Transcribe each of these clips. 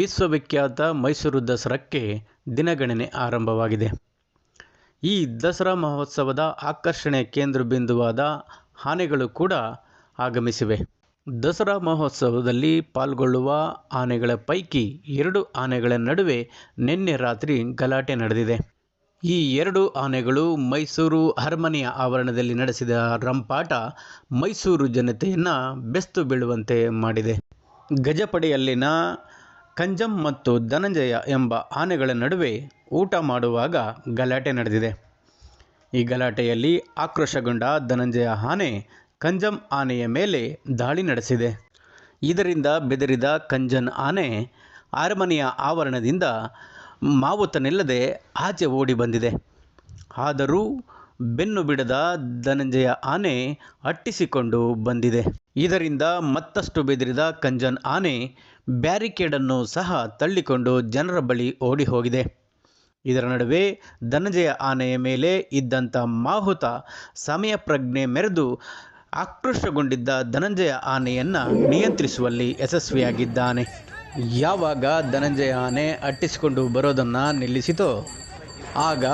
ವಿಶ್ವವಿಖ್ಯಾತ ಮೈಸೂರು ದಸರಾಕ್ಕೆ ದಿನಗಣನೆ ಆರಂಭವಾಗಿದೆ. ಈ ದಸರಾ ಮಹೋತ್ಸವದ ಆಕರ್ಷಣೆ ಕೇಂದ್ರ ಬಿಂದುವಾದ ಆನೆಗಳು ಕೂಡ ಆಗಮಿಸಿವೆ. ದಸರಾ ಮಹೋತ್ಸವದಲ್ಲಿ ಪಾಲ್ಗೊಳ್ಳುವ ಆನೆಗಳ ಪೈಕಿ ಎರಡು ಆನೆಗಳ ನಡುವೆ ನಿನ್ನೆ ರಾತ್ರಿ ಗಲಾಟೆ ನಡೆದಿದೆ. ಈ ಎರಡು ಆನೆಗಳು ಮೈಸೂರು ಅರಮನೆಯ ಆವರಣದಲ್ಲಿ ನಡೆಸಿದ ರಂಪಾಟ ಮೈಸೂರು ಜನತೆಯನ್ನು ಬೆಸ್ತು ಬೀಳುವಂತೆ ಮಾಡಿದೆ. ಗಜಪಡೆಯಲ್ಲಿನ ಕಂಜಂ ಮತ್ತು ಧನಂಜಯ ಎಂಬ ಆನೆಗಳ ನಡುವೆ ಊಟ ಮಾಡುವಾಗ ಗಲಾಟೆ ನಡೆದಿದೆ. ಈ ಗಲಾಟೆಯಲ್ಲಿ ಆಕ್ರೋಶಗೊಂಡ ಧನಂಜಯ ಆನೆ ಕಂಜಂ ಆನೆಯ ಮೇಲೆ ದಾಳಿ ನಡೆಸಿದೆ. ಇದರಿಂದ ಬೆದರಿದ ಕಂಜನ್ ಆನೆ ಅರಮನೆಯ ಆವರಣದಿಂದ ಮಾವುತನಿಲ್ಲದೆ ಆಚೆ ಓಡಿ ಬಂದಿದೆ. ಆದರೂ ಬೆನ್ನು ಬಿಡದ ಧನಂಜಯ ಆನೆ ಅಟ್ಟಿಸಿಕೊಂಡು ಬಂದಿದೆ. ಇದರಿಂದ ಮತ್ತಷ್ಟು ಬೆದರಿದ ಕಂಜನ್ ಆನೆ ಬ್ಯಾರಿಕೇಡನ್ನು ಸಹ ತಳ್ಳಿಕೊಂಡು ಜನರ ಬಳಿ ಓಡಿ ಹೋಗಿದೆ ಇದರ ನಡುವೆ ಧನಂಜಯ ಆನೆಯ ಮೇಲೆ ಇದ್ದಂಥ ಮಾಹುತ ಸಮಯ ಪ್ರಜ್ಞೆ ಮೆರೆದು ಆಕ್ರೋಶಗೊಂಡಿದ್ದ ಧನಂಜಯ ಆನೆಯನ್ನು ನಿಯಂತ್ರಿಸುವಲ್ಲಿ ಯಶಸ್ವಿಯಾಗಿದ್ದಾನೆ. ಯಾವಾಗ ಧನಂಜಯ ಆನೆ ಅಟ್ಟಿಸಿಕೊಂಡು ಬರೋದನ್ನು ನಿಲ್ಲಿಸಿತೋ, ಆಗ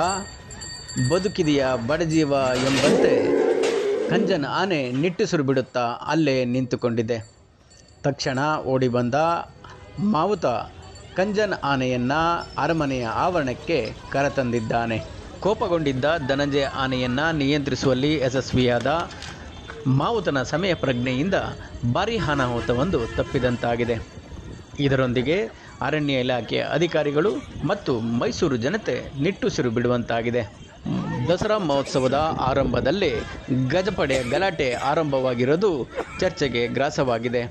ಬದುಕಿದೆಯಾ ಬಡಜೀವ ಎಂಬಂತೆ ಕಂಜನ ಆನೆ ನಿಟ್ಟುಸಿರು ಬಿಡುತ್ತಾ ಅಲ್ಲೇ ನಿಂತುಕೊಂಡಿದೆ. ತಕ್ಷಣ ಓಡಿ ಬಂದ ಮಾವುತ ಕಂಜನ್ ಆನೆಯನ್ನು ಅರಮನೆಯ ಆವರಣಕ್ಕೆ ಕರೆತಂದಿದ್ದಾನೆ. ಕೋಪಗೊಂಡಿದ್ದ ಧನಂಜಯ ಆನೆಯನ್ನು ನಿಯಂತ್ರಿಸುವಲ್ಲಿ ಯಶಸ್ವಿಯಾದ ಮಾವುತನ ಸಮಯ ಪ್ರಜ್ಞೆಯಿಂದ ಭಾರೀ ಅನಾಹುತವೊಂದು ತಪ್ಪಿದಂತಾಗಿದೆ. ಇದರೊಂದಿಗೆ ಅರಣ್ಯ ಇಲಾಖೆಯ ಅಧಿಕಾರಿಗಳು ಮತ್ತು ಮೈಸೂರು ಜನತೆ ನಿಟ್ಟುಸಿರು ಬಿಡುವಂತಾಗಿದೆ. ದಸರಾ ಮಹೋತ್ಸವದ ಆರಂಭದಲ್ಲೇ ಗಜಪಡೆ ಗಲಾಟೆ ಆರಂಭವಾಗಿರೋದು ಚರ್ಚೆಗೆ ಗ್ರಾಸವಾಗಿದೆ.